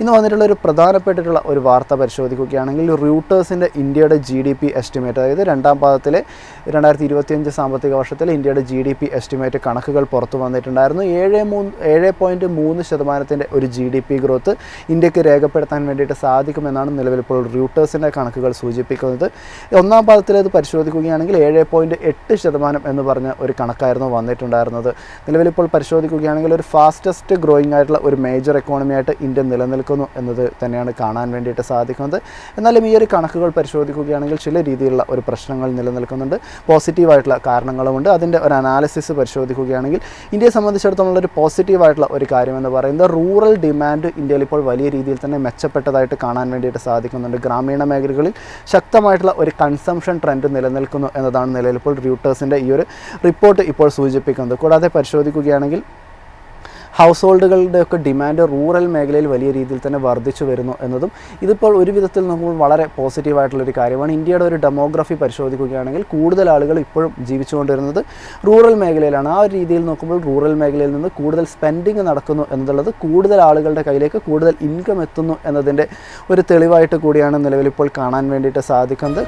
ഇന്ന് വന്നിട്ടുള്ള ഒരു പ്രധാനപ്പെട്ടിട്ടുള്ള ഒരു വാർത്ത പരിശോധിക്കുകയാണെങ്കിൽ റൂട്ടേഴ്സിന്റെ ഇന്ത്യയുടെ ജി ഡി പി എസ്റ്റിമേറ്റ് അതായത് രണ്ടാം പാദത്തിലെ രണ്ടായിരത്തി ഇരുപത്തിയഞ്ച് സാമ്പത്തിക വർഷത്തിൽ ഇന്ത്യയുടെ ജി ഡി പി എസ്റ്റിമേറ്റ് കണക്കുകൾ പുറത്തു വന്നിട്ടുണ്ടായിരുന്നു. ഏഴ് മൂന്ന് ഏഴ് പോയിന്റ് മൂന്ന് ശതമാനത്തിന്റെ ഒരു ജി ഡി പി ഗ്രോത്ത് ഇന്ത്യയ്ക്ക് രേഖപ്പെടുത്താൻ വേണ്ടിയിട്ട് സാധിക്കുമെന്നാണ് നിലവിലിപ്പോൾ റൂട്ടേഴ്സിന്റെ കണക്കുകൾ സൂചിപ്പിക്കുന്നത്. ഒന്നാം പാദത്തിലേത് പരിശോധിക്കുകയാണെങ്കിൽ ഏഴ് പോയിന്റ് എട്ട് ശതമാനം എന്ന് പറഞ്ഞ ഒരു കണക്കായിരുന്നു വന്നിട്ടുണ്ടായിരുന്നത്. നിലവിലിപ്പോൾ പരിശോധിക്കുകയാണെങ്കിൽ ഒരു ഫാസ്റ്റസ്റ്റ് ഗ്രോയിങ് ആയിട്ടുള്ള ഒരു മേജർ എക്കോണമി ആയിട്ട് ഇന്ത്യ നിലനിൽക്കുന്നു എന്നത് തന്നെയാണ് കാണാൻ വേണ്ടിയിട്ട് സാധിക്കുന്നത്. എന്നാലും ഈ ഒരു കണക്കുകൾ പരിശോധിക്കുകയാണെങ്കിൽ ചില രീതിയിലുള്ള ഒരു പ്രശ്നങ്ങൾ നിലനിൽക്കുന്നുണ്ട്. പോസിറ്റീവായിട്ടുള്ള കാരണങ്ങളുമുണ്ട്. അതിന്റെ ഒരു അനാലിസിസ് പരിശോധിക്കുകയാണെങ്കിൽ ഇന്ത്യയെ സംബന്ധിച്ചിടത്തോളം ഒരു പോസിറ്റീവായിട്ടുള്ള ഒരു കാര്യമെന്ന് പറയുന്നത് റൂറൽ ഡിമാൻഡ് ഇന്ത്യയിൽ ഇപ്പോൾ വലിയ രീതിയിൽ തന്നെ മെച്ചപ്പെട്ടതായിട്ട് കാണാൻ വേണ്ടിയിട്ട് സാധിക്കുന്നുണ്ട്. ഗ്രാമീണ മേഖലകളിൽ ശക്തമായിട്ടുള്ള ഒരു കൺസംഷൻ ട്രെൻഡ് നിലനിൽക്കുന്നു എന്നതാണ് നിലവിൽ ഇപ്പോൾ റൂട്ടേഴ്സിന്റെ ഈ ഒരു റിപ്പോർട്ട് ഇപ്പോൾ സൂചിപ്പിക്കുന്നത്. കൂടാതെ പരിശോധിക്കുകയാണെങ്കിൽ ഹൗസ് ഹോൾഡുകളുടെയൊക്കെ ഡിമാൻഡ് റൂറൽ മേഖലയിൽ വലിയ രീതിയിൽ തന്നെ വർദ്ധിച്ചു വരുന്നു എന്നതും ഇതിപ്പോൾ ഒരു വിധത്തിൽ നമ്മൾ വളരെ പോസിറ്റീവായിട്ടുള്ളൊരു കാര്യമാണ്. ഇന്ത്യയുടെ ഒരു ഡെമോഗ്രഫി പരിശോധിക്കുകയാണെങ്കിൽ കൂടുതൽ ആളുകൾ ഇപ്പോഴും ജീവിച്ചുകൊണ്ടിരുന്നത് റൂറൽ മേഖലയിലാണ്. ആ ഒരു രീതിയിൽ നോക്കുമ്പോൾ റൂറൽ മേഖലയിൽ നിന്ന് കൂടുതൽ സ്പെൻഡിങ് നടക്കുന്നു എന്നുള്ളത് കൂടുതൽ ആളുകളുടെ കയ്യിലേക്ക് കൂടുതൽ ഇൻകം എത്തുന്നു എന്നതിന്റെ ഒരു തെളിവായിട്ട് കൂടിയാണ് നിലവിൽ ഇപ്പോൾ കാണാൻ വേണ്ടിയിട്ട് സാധിക്കുന്നത്.